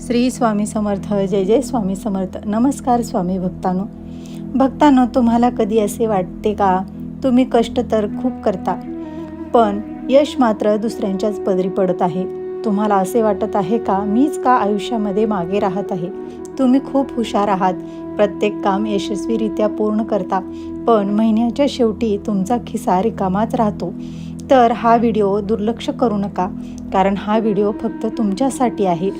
श्री स्वामी समर्थ जय जय स्वामी समर्थ. नमस्कार स्वामी भक्तानो. भक्तानो तुम्हाला कधी असे वाटते का? तुम्ही कष्ट तर खूप करता पण यश मात्र दुसऱ्यांच्याच पदरी पडत आहे. तुम्हाला असे वाटत आहे का? मीच का आयुष्यामध्ये मागे राहत आहे? तुम्ही खूप हुशार आहात. प्रत्येक काम यशस्वीरित्या पूर्ण करता पण महिन्याच्या शेवटी तुमचा खिसा रिकामाच राहतो. तर हा व्हिडिओ दुर्लक्ष करू नका कारण हा व्हिडिओ फक्त तुमच्यासाठी आहे.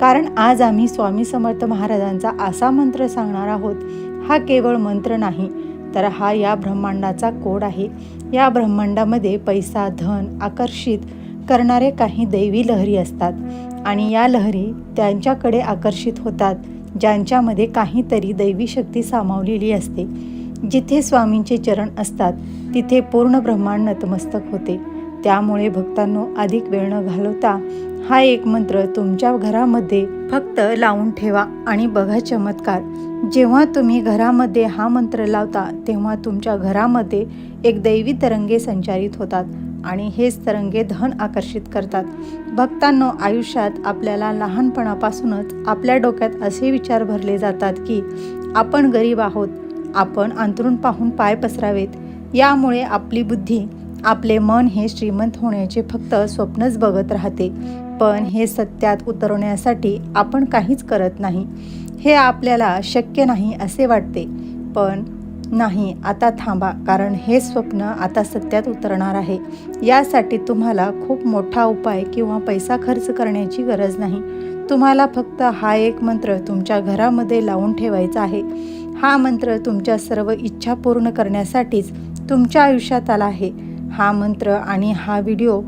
कारण आज आम्ही स्वामी समर्थ महाराजांचा असा मंत्र सांगणार आहोत हा केवळ मंत्र नाही तर हा या ब्रह्मांडाचा कोड आहे. या ब्रह्मांडामध्ये पैसा धन आकर्षित करणारे काही दैवी लहरी असतात आणि या लहरी त्यांच्याकडे आकर्षित होतात ज्यांच्यामध्ये काहीतरी दैवी शक्ती सामावलेली असते. जिथे स्वामींचे चरण असतात तिथे पूर्ण ब्रह्मांड नतमस्तक होते. त्यामुळे भक्तांनो अधिक वेळ न घालवता हा एक मंत्र तुमच्या घरामध्ये फक्त लावून ठेवा आणि बघा चमत्कार. जेव्हा तुम्ही घरामध्ये हा मंत्र लावता तेव्हा तुमच्या घरामध्ये एक दैवी तरंगे संचारित होतात आणि हेच तरंगे धन आकर्षित करतात. भक्तांनो आयुष्यात आपल्याला लहानपणापासूनच आपल्या डोक्यात असे विचार भरले जातात की आपण गरीब आहोत आपण अंतरून पाहून पाय पसरावेत. यामुळे आपली बुद्धी आपले मन हे श्रीमंत होण्याचे फक्त स्वप्नच बघत राहते. पण हे सत्यात उतरवण्यासाठी आपण काहीच करत नाही. हे आपल्याला शक्य नाही असे वाटते. पण नाही आता थांबा कारण हे स्वप्न आता सत्यात उतरणार आहे. यासाठी तुम्हाला खूप मोठा उपाय किंवा पैसा खर्च करण्याची गरज नाही. तुम्हाला फक्त हा एक मंत्र तुमच्या घरामध्ये लावून ठेवायचा आहे. हा मंत्र तुमच्या सर्व इच्छा पूर्ण करण्यासाठीच तुमच्या आयुष्यात आला आहे. हा मंत्र आणि हा व्हिडिओ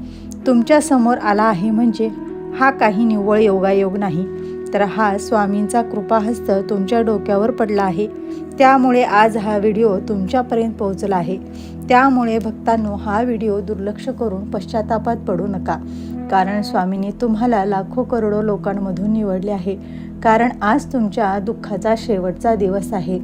तुमच्यासमोर आला आहे म्हणजे हा काही निव्वळ योगायोग नाही. तर हा स्वामींचा कृपाहस्त तुमच्या डोक्यावर पडला आहे. त्यामुळे आज हा व्हिडिओ तुमच्यापर्यंत पोहोचला आहे. त्यामुळे भक्तांनो हा व्हिडिओ दुर्लक्ष करून पश्चातापात पडू नका. कारण स्वामींनी तुम्हाला लाखो करोडो लोकांमधून निवडले आहे. कारण आज तुमच्या दुःखाचा शेवटचा दिवस आहे.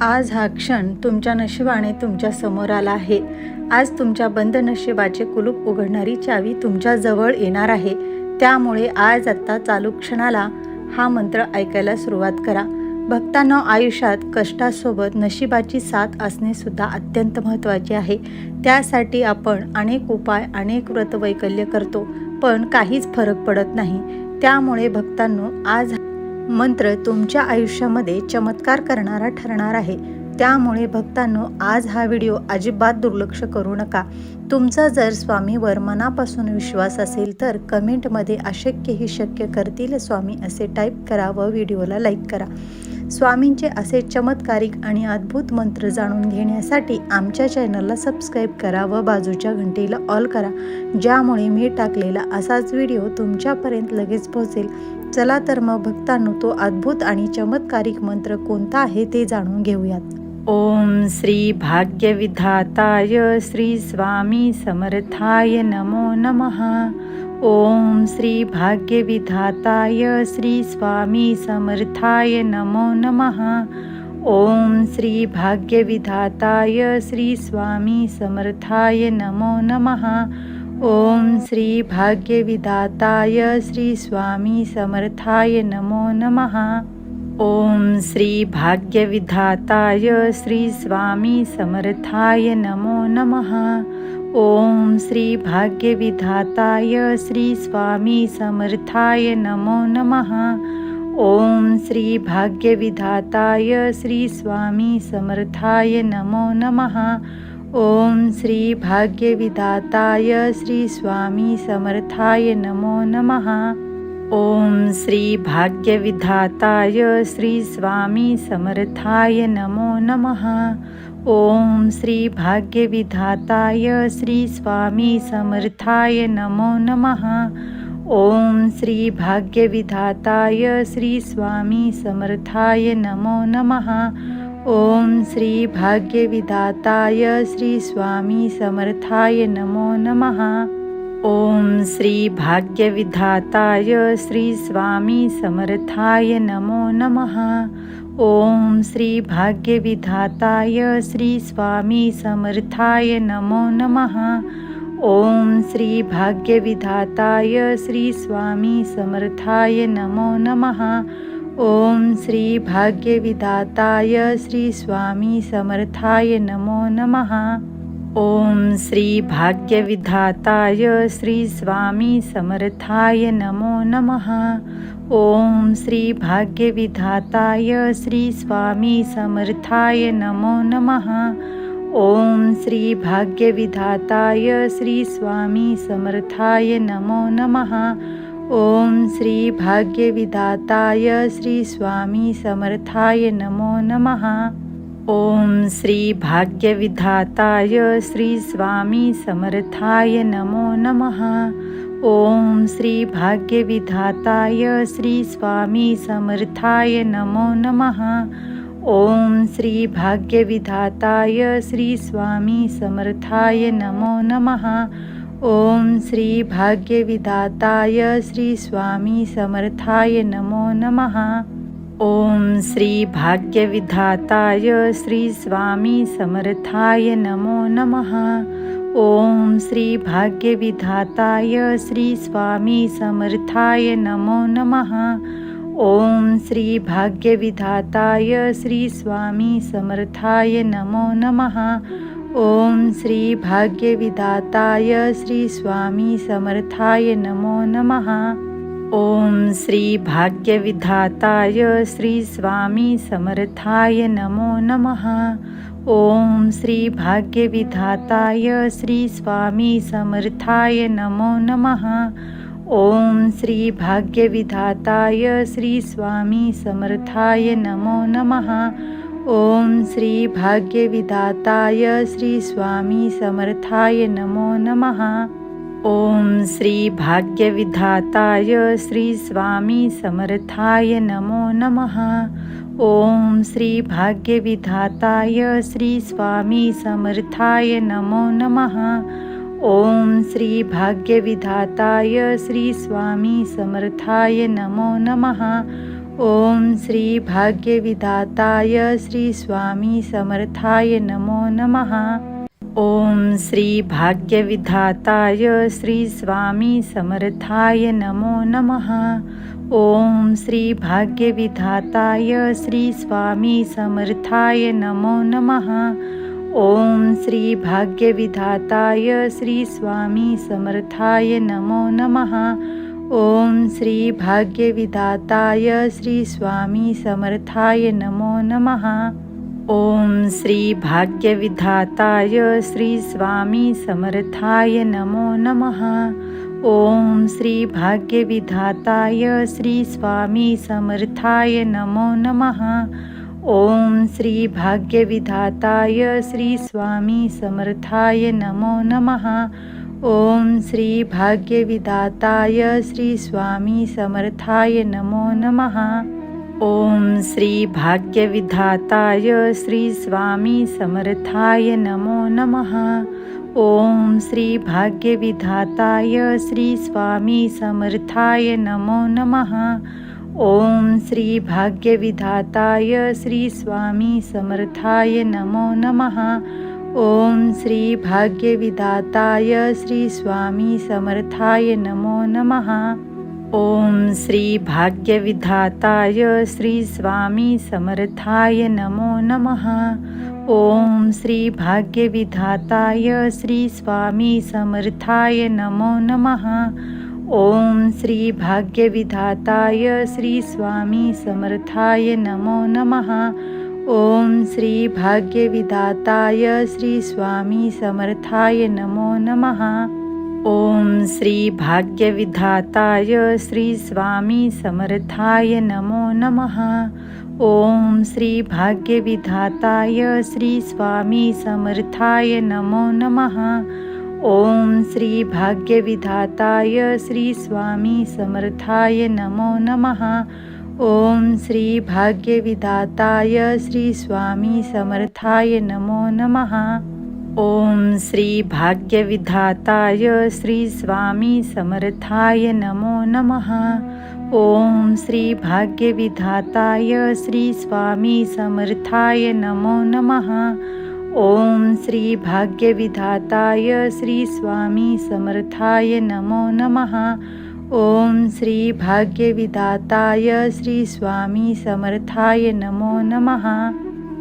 आज हा क्षण तुमच्या नशिबाने तुमच्यासमोर आला आहे. आज तुमच्या बंद नशिबाचे कुलूप उघडणारी चावी तुमच्या जवळ येणार आहे. त्यामुळे आज आत्ता चालू क्षणाला हा मंत्र ऐकायला सुरुवात करा. भक्तांना आयुष्यात कष्टासोबत नशिबाची साथ असणे सुद्धा अत्यंत महत्त्वाचे आहे. त्यासाठी आपण अनेक उपाय अनेक व्रतवैकल्य करतो पण काहीच फरक पडत नाही. त्यामुळे भक्तांनो आज मंत्र तुमच्या आयुष्यामध्ये चमत्कार करणारा ठरणार आहे. त्यामुळे भक्तांनो आज हा व्हिडिओ अजिबात दुर्लक्ष करू नका. तुमचा जर स्वामीवर मनापासून विश्वास असेल तर कमेंटमध्ये अशक्य ही शक्य करतील स्वामी असे टाईप करा व व्हिडिओला लाईक करा. स्वामींचे असे चमत्कारिक आणि अद्भुत मंत्र जाणून घेण्यासाठी आमच्या चॅनलला सबस्क्राईब करा व बाजूच्या घंटीला ऑल करा. ज्यामुळे मी टाकलेला असाच व्हिडिओ तुमच्यापर्यंत लगेच पोहोचेल. चला तर मग भक्तांनो तो अद्भुत आणि चमत्कारिक मंत्र कोणता आहे ते जाणून घेऊयात. ओम श्री श्रीस्वामी श्री स्वामी समर्थाय नमो नमः। ओम श्री भाग्यविधाताय श्री स्वामी समर्थाय नमो नमः। ओम श्री भाग्यविधाताय श्री स्वामी समर्थाय नमो नमः। ओम श्री भाग्यविधाताय श्री स्वामी समर्थाय नमो नमः। ओम श्री भाग्यविधाताय श्री स्वामी समर्थाय नमो नमः। ओम श्री भाग्यविधाताय श्री स्वामी समर्थाय नमो नमः। ओम श्री भाग्यविधाताय श्री स्वामी समर्थाय नमो नमः। ओम श्री भाग्यविधाताय श्री स्वामी समर्थाय नमो नमः। ओम श्री भाग्यविधाताय श्री स्वामी समर्थाय नमो नमः। ओम श्री भाग्यविधाताय श्री स्वामी समर्थाय नमो नमः। ओम श्री भाग्यविधाताय श्री स्वामी समर्थाय नमो नमः। ओम श्री भाग्यविधाताय श्री स्वामी समर्थाय नमो नमः। ओम श्री भाग्यविधाताय श्री स्वामी समर्थाय नमो नमः. ओम श्री भाग्यविधाताय श्री स्वामी समर्थाय नमो नमः. ओम श्री भाग्यविधाताय श्री स्वामी समर्थाय नमो नमः. ओम श्री भाग्यविधाताय श्री स्वामी समर्थाय नमो नमः. ओम श्री श्रीस्वामी श्री स्वामी समर्थाय नमो नमः। ओम श्री भाग्यविधाताय श्री स्वामी समर्थाय नमो नमः। ओम श्री श्रीस्वामी श्री स्वामी समर्थाय नमो नमः। ओम श्री भाग्यविधाताय श्री स्वामी समर्थाय नमो नमः। ओम श्री भाग्यविधाताय श्री स्वामी समर्थाय नमो नमः। ओम श्री भाग्यविधाताय श्री स्वामी समर्थाय नमो नमः। ओम श्री भाग्यविधाताय श्री स्वामी समर्थाय नमो नमः। ओम श्री भाग्यविधाताय श्री स्वामी समर्थाय नमो नमः। ओम श्री भाग्यविधाताय श्री स्वामी समर्थाय नमो नमः। ओम श्री भाग्यविधाताय श्री स्वामी समर्थाय नमो नमः। ओम श्री भाग्यविधाताय श्री स्वामी समर्थाय नमो नमः। ओम श्री भाग्यविधाताय श्री स्वामी समर्थाय नमो नमः। ओम श्री भाग्यविधाताय श्री स्वामी समर्थाय नमो नमः। ओम श्री भाग्यविधाताय श्री स्वामी समर्थाय नमो नमः। ओम श्री भाग्यविधाताय श्री स्वामी समर्थाय नमो नमः। ओम श्री भाग्यविधाताय श्री स्वामी समर्थाय नमो नमः। ओम श्री भाग्यविधाताय श्री स्वामी समर्थाय नमो नमः. ओम श्री भाग्यविधाताय श्री स्वामी समर्थाय नमो नमः. ओम श्री भाग्यविधाताय श्री स्वामी समर्थाय नमो नमः. ओम श्री भाग्यविधाताय श्री स्वामी समर्थाय नमो नमः. ओम श्री भाग्यविधाताय श्री स्वामी समर्थाय नमो नमः। ओम श्री भाग्यविधाताय श्री स्वामी समर्थाय नमो नमः। ओम श्री भाग्यविधाताय श्री स्वामी समर्थाय नमो नमः। ओम श्री भाग्यविधाताय श्री स्वामी समर्थाय नमो नमः। ॐ श्रीभाग्यविधाताय श्रीस्वामी समर्थाय नमो नमः। ॐ श्रीभाग्यविधाताय श्रीस्वामी समर्थाय नमो नमः। ॐ श्रीभाग्यविधाताय श्रीस्वामी समर्थाय नमो नमः। ॐ श्रीभाग्यविधाताय श्रीस्वामी समर्थाय नमो नमः। ओम श्री भाग्यविधाताय श्री स्वामी समर्थाय नमो नमः. ओम श्री भाग्यविधाताय श्री स्वामी समर्थाय नमो नमः. ओम श्री भाग्यविधाताय श्री स्वामी समर्थाय नमो नमः. ओम श्री भाग्यविधाताय श्री स्वामी समर्थाय नमो नमः. ओम श्री भाग्यविधाताय श्री स्वामी समर्थाय नमो नमः। ओम श्री भाग्यविधाताय श्री स्वामी समर्थाय नमो नमः। ओम श्री भाग्यविधाताय श्री स्वामी समर्थाय नमो नमः। ओम श्री भाग्यविधाताय श्री स्वामी समर्थाय नमो नमः। ओम श्री भाग्यविधाताय श्री स्वामी समर्थाय नमो नमः। ओम श्री भाग्यविधाताय श्री स्वामी समर्थाय नमो नमः। ओम श्री भाग्यविधाताय श्री स्वामी समर्थाय नमो नमः। ओम श्री भाग्यविधाताय श्री स्वामी समर्थाय नमो नमः। ओम श्री भाग्यविधाताय श्री स्वामी समर्थाय नमो नमः। ओम श्री भाग्यविधाताय श्री स्वामी समर्थाय नमो नमः। ओम श्री भाग्यविधाताय श्री स्वामी समर्थाय नमो नमः। ओम श्री भाग्यविधाताय श्री स्वामी समर्थाय नमो नमः।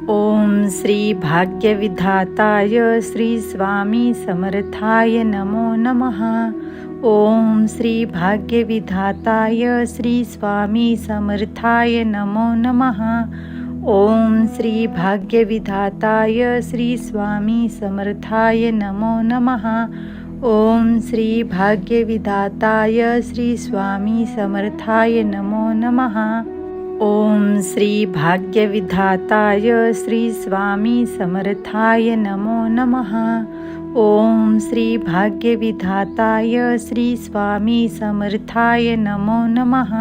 ओम श्री भाग्यविधाताय श्री स्वामी समर्थाय नमो नमः। ओम श्री भाग्यविधाताय श्री स्वामी समर्थाय नमो नमः। ओम श्री भाग्यविधाताय श्री स्वामी समर्थाय नमो नमः। ओम श्री भाग्यविधाताय श्री स्वामी समर्थाय नमो नमः। ओम श्री भाग्यविधाताय श्री स्वामी समर्थाय नमो नमः। ओम श्री भाग्यविधाताय श्री स्वामी समर्थाय नमो नमः।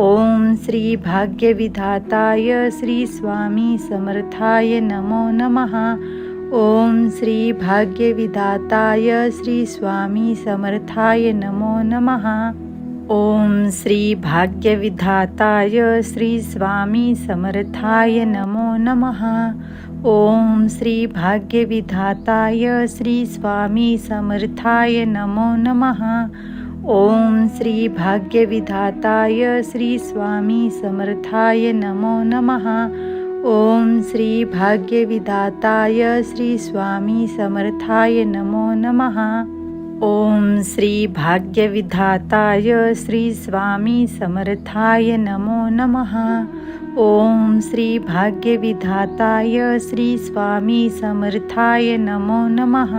ओम श्री भाग्यविधाताय श्री स्वामी समर्थाय नमो नमः। ओम श्री भाग्यविधाताय श्री स्वामी समर्थाय नमो नमः। ओम श्री भाग्यविधाताय श्री स्वामी समर्थाय नमो नमः। ओम श्री भाग्यविधाताय श्री स्वामी समर्थाय नमो नमः। ओम श्री भाग्यविधाताय श्री स्वामी समर्थाय नमो नमः। ओम श्री भाग्यविधाताय श्री स्वामी समर्थाय नमो नमः। ओम श्री भाग्यविधाताय श्री स्वामी समर्थाय नमो नमः। ओम श्री भाग्यविधाताय श्री स्वामी समर्थाय नमो नमः।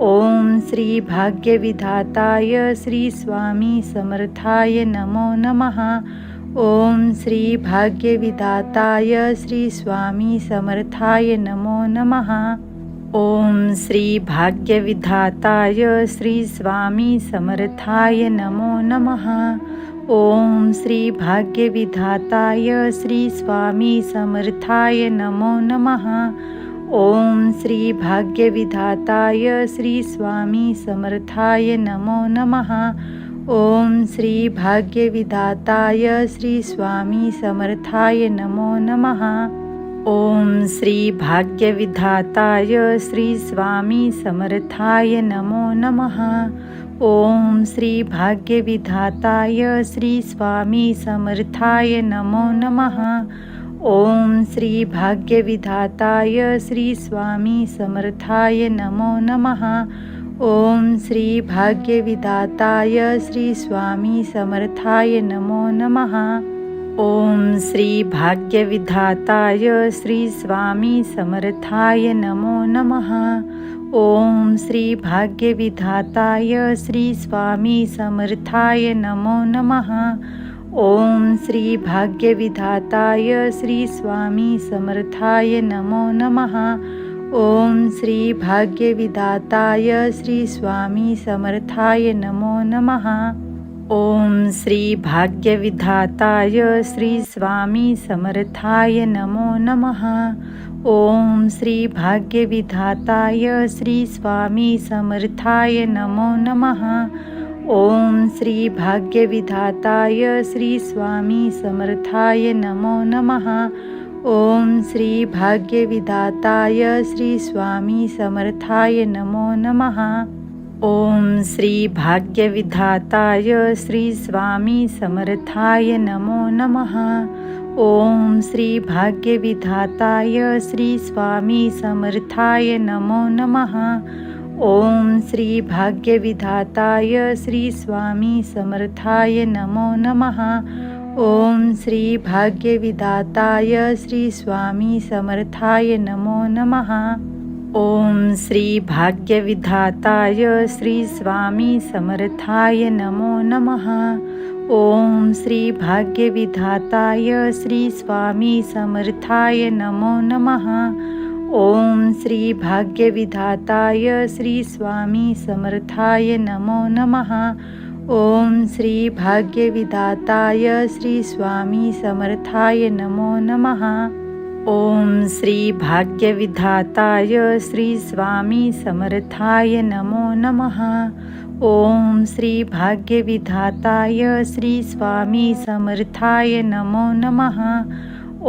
ओम श्री भाग्यविधाताय श्री स्वामी समर्थाय नमो नमः। ओम श्री भाग्यविधाताय श्री स्वामी समर्थाय नमो नमः। ओम श्री भाग्यविधाताय श्री स्वामी समर्थाय नमो नमः। ओम श्री भाग्यविधाताय श्री स्वामी समर्थाय नमो नमः। ओम श्री भाग्यविधाताय श्री स्वामी समर्थाय नमो नमः। ओम श्री भाग्यविधाताय श्री स्वामी समर्थाय नमो नमः। ओम श्री भाग्यविधाताय श्री स्वामी समर्थाय नमो नमः। ओम श्री भाग्यविधाताय श्री स्वामी समर्थाय नमो नमः। ओम श्री भाग्यविधाताय श्री स्वामी समर्थाय नमो नमः। ओम श्री भाग्यविधाताय श्री स्वामी समर्थाय नमो नमः। ओम श्री भाग्यविधाताय श्री स्वामी समर्थाय नमो नमः। ओम श्री भाग्यविधाताय श्री स्वामी समर्थाय नमो नमः। ओम श्री भाग्यविधाताय श्री स्वामी समर्थाय नमो नमः। ओम श्री भाग्यविधाताय श्री स्वामी समर्थाय नमो नमः। ओम श्री भाग्यविधाताय श्री स्वामी समर्थाय नमो नमः। ओम श्री भाग्यविधाताय श्री स्वामी समर्थाय नमो नमः। ओम श्री भाग्यविधाताय श्री स्वामी समर्थाय नमो नमः। ओम श्री भाग्यविधाताय श्री स्वामी समर्थाय नमो नमः। ओम श्री भाग्यविधाताय श्री स्वामी समर्थाय नमो नमः। ओम श्री भाग्यविधाताय श्री स्वामी समर्थाय नमो नमः। ओम श्री भाग्यविधाताय श्री स्वामी समर्थाय नमो नमः। ओम श्री भाग्यविधाताय श्री स्वामी समर्थाय नमो नमः। ओम श्री भाग्यविधाताय श्री स्वामी समर्थाय नमो नमः। ओम श्री भाग्यविधाताय श्री स्वामी समर्थाय नमो नमः। ओम श्री भाग्यविधाताय श्री स्वामी समर्थाय नमो नमः। ओम श्री भाग्यविधाताय श्री स्वामी समर्थाय नमो नमः। ओम श्री भाग्यविधाताय श्री स्वामी समर्थाय नमो नमः। ओम श्री भाग्यविधाताय श्री स्वामी समर्थाय नमो नमः।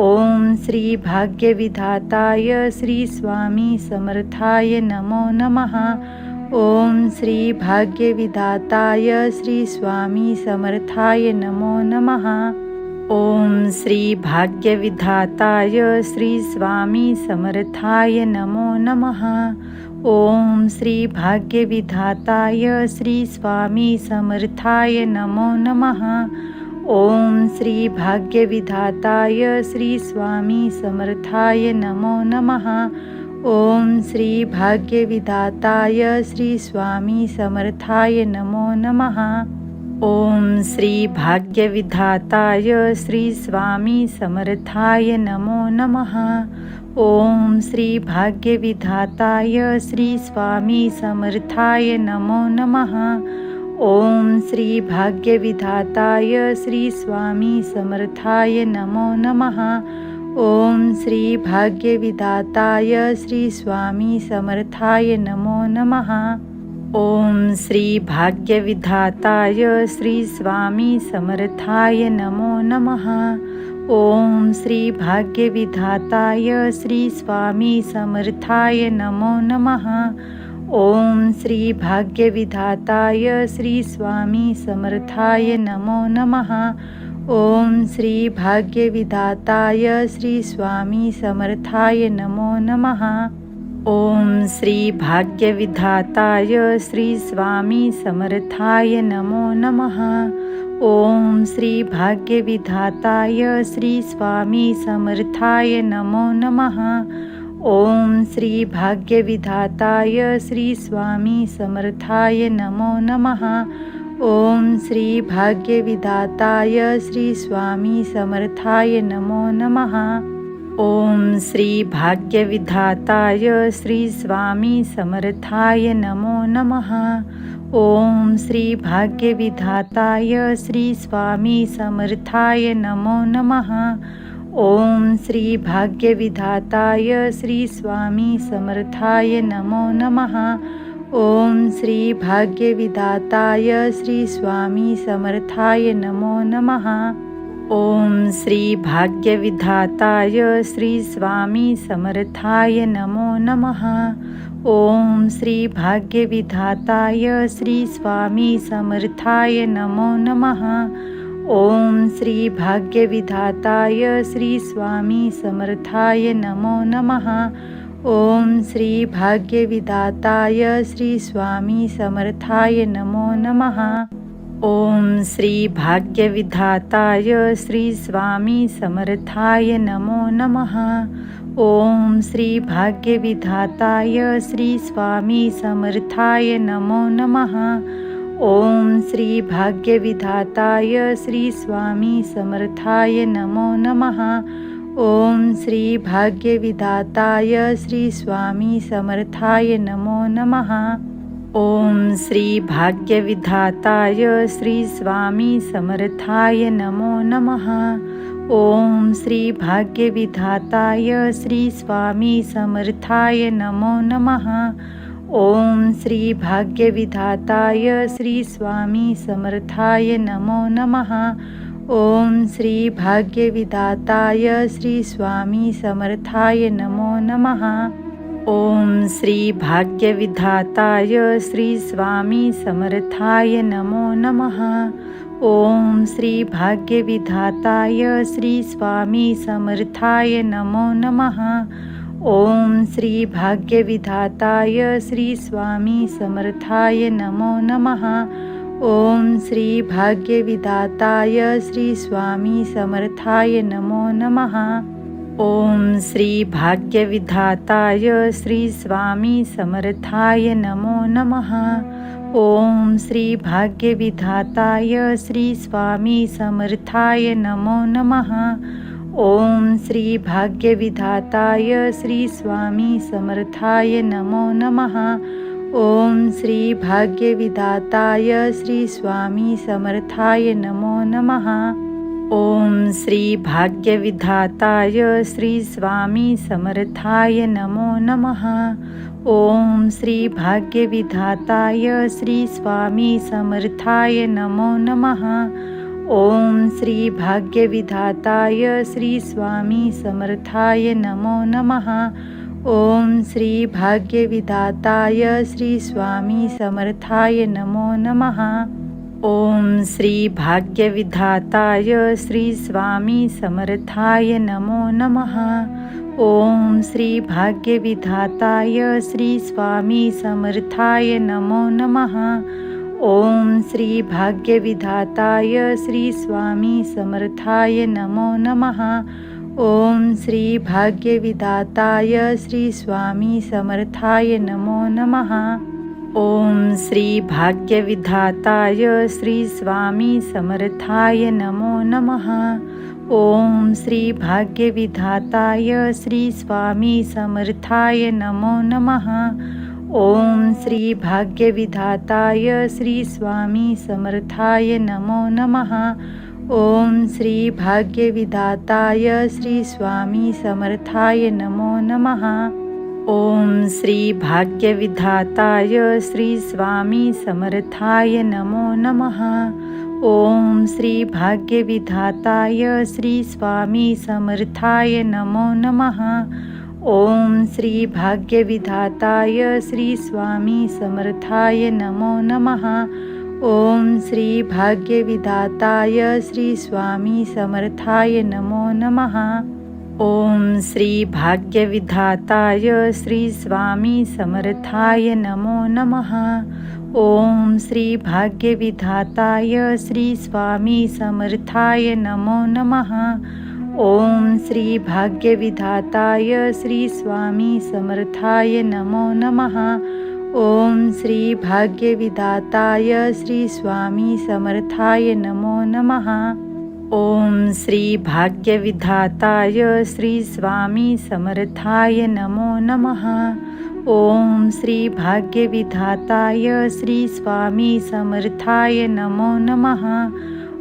ओम श्री भाग्यविधाताय श्री स्वामी समर्थाय नमो नमः। ओम श्री भाग्यविधाताय श्री स्वामी समर्थाय नमो नमः। ओम श्री भाग्यविधाताय श्री स्वामी समर्थाय नमो नमः। ओम श्री भाग्यविधाताय श्री स्वामी समर्थाय नमो नमः। ओम श्री भाग्यविधाताय श्री स्वामी समर्थाय नमो नमः। ओम श्री भाग्यविधाताय श्री स्वामी समर्थाय नमो नमः। ओम श्री भाग्यविधाताय श्री स्वामी समर्थाय नमो नमः। ओम श्री भाग्यविधाताय श्री स्वामी समर्थाय नमो नमः। ओम श्री भाग्यविधाताय श्री स्वामी समर्थाय नमो नमः। ओम श्री भाग्यविधाताय श्री स्वामी समर्थाय नमो नमः। ओम श्री भाग्यविधाताय श्री स्वामी समर्थाय नमो नमः। ओम श्री श्रीस्वामीसमर्थाय श्री स्वामी समर्थाय नमो नमः। ओम श्री श्रीस्वामीसमर्थाय श्री स्वामी समर्थाय नमो नमः। ओम श्री श्रीस्वामीसमर्थाय श्री स्वामी समर्थाय नमो नमः। ॐ श्रीभाग्यविधाताय भाग्यविधाताय समर्थाय नमो नमः. ॐ श्रीभाग्यविधाताय श्रीस्वामी समर्थाय नमो नमः. ॐ श्रीभाग्यविधाताय श्रीस्वामी समर्थाय नमो नमः. ॐ श्रीभाग्यविधाताय श्रीस्वामी समर्थाय नमो नमः. ओम श्री भाग्यविधाताय श्री स्वामी समर्थाय नमो नमः। ओम श्री भाग्यविधाताय श्री स्वामी समर्थाय नमो नमः। ओम श्री भाग्यविधाताय श्री स्वामी समर्थाय नमो नमः। ओम श्री भाग्यविधाताय श्री स्वामी समर्थाय नमो नमः। ओम श्री भाग्यविधाताय श्री स्वामी समर्थाय नमो नमः। ओम श्री भाग्यविधाताय श्री स्वामी समर्थाय नमो नमः। ओम श्री भाग्यविधाताय श्री स्वामी समर्थाय नमो नमः। ओम श्री भाग्यविधाताय श्री स्वामी समर्थाय नमो नमः। ओम श्री भाग्यविधाताय श्री स्वामी समर्थाय नमो नमः। ओम श्री भाग्यविधाताय श्री स्वामी समर्थाय नमो नमः। ओम श्री भाग्यविधाताय श्री स्वामी समर्थाय नमो नमः। ओम श्री भाग्यविधाताय श्री स्वामी समर्थाय नमो नमः। ॐ श्रीभाग्यविधाताय भाग्यविधाताय समर्थाय नमो नमः. ॐ श्रीभाग्यविधाताय श्रीस्वामी समर्थाय नमो नमः. ॐ श्रीभाग्यविधाताय श्रीस्वामी समर्थाय नमो नमः. ॐ श्रीभाग्यविधाताय श्रीस्वामी समर्थाय नमो नमः. ओम श्री भाग्यविधाताय श्री स्वामी समर्थाय नमो नमः। ओम श्री भाग्यविधाताय श्री स्वामी समर्थाय नमो नमः। ओम श्री भाग्यविधाताय श्री स्वामी समर्थाय नमो नमः। ओम श्री भाग्यविधाताय श्री स्वामी समर्थाय नमो नमः। ओम श्री भाग्यविधाताय श्री स्वामी समर्थाय नमो नमः। ओम श्री भाग्यविधाताय श्री स्वामी समर्थाय नमो नमः। ओम श्री भाग्यविधाताय श्री स्वामी समर्थाय नमो नमः। ओम श्री भाग्यविधाताय श्री स्वामी समर्थाय नमो नमः। ओम श्री भाग्यविधाताय श्री स्वामी समर्थाय नमो नमः। ओम श्री भाग्यविधाताय श्री स्वामी समर्थाय नमो नमः। ओम श्री भाग्यविधाताय श्री स्वामी समर्थाय नमो नमः। ओम श्री भाग्यविधाताय श्री स्वामी समर्थाय नमो नमः। ओम श्री भाग्यविधाताय श्री स्वामी समर्थाय नमो नमः। ओम श्री भाग्यविधाताय श्री स्वामी समर्थाय नमो नमः। ओम श्री भाग्यविधाताय श्री स्वामी समर्थाय नमो नमः। ओम श्री भाग्यविधाताय श्री स्वामी समर्थाय नमो नमः। ॐ श्रीभाग्यविधाताय श्रीस्वामी समर्थाय नमो नमः. ॐ श्रीभाग्यविधाताय श्रीस्वामी समर्थाय नमो नमः. ॐ श्रीभाग्यविधाताय श्रीस्वामी समर्थाय नमो नमः. ॐ श्रीभाग्यविधाताय श्रीस्वामी समर्थाय नमो नमः. ओम श्री भाग्यविधाताय श्री स्वामी समर्थाय नमो नमः। ओम श्री भाग्यविधाताय श्री स्वामी समर्थाय नमो नमः। ओम श्री भाग्यविधाताय श्री स्वामी समर्थाय नमो नमः। ओम श्री भाग्यविधाताय श्री स्वामी समर्थाय नमो नमः। ओम श्री भाग्यविधाताय श्री स्वामी समर्थाय नमो नमः। ओम श्री भाग्यविधाताय श्री स्वामी समर्थाय नमो नमः। ओम श्री भाग्यविधाताय श्री स्वामी समर्थाय नमो नमः। ओम श्री भाग्यविधाताय श्री स्वामी समर्थाय नमो नमः। ओम श्री भाग्यविधाताय श्री स्वामी समर्थाय नमो नमः। ओम श्री भाग्यविधाताय श्री स्वामी समर्थाय नमो नमः।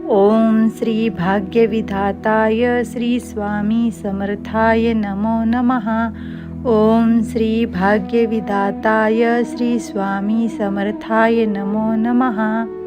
ओम श्री भाग्यविधाताय श्री स्वामी समर्थाय नमो नमः। ओम श्री भाग्यविधाताय श्री स्वामी समर्थाय नमो नमः।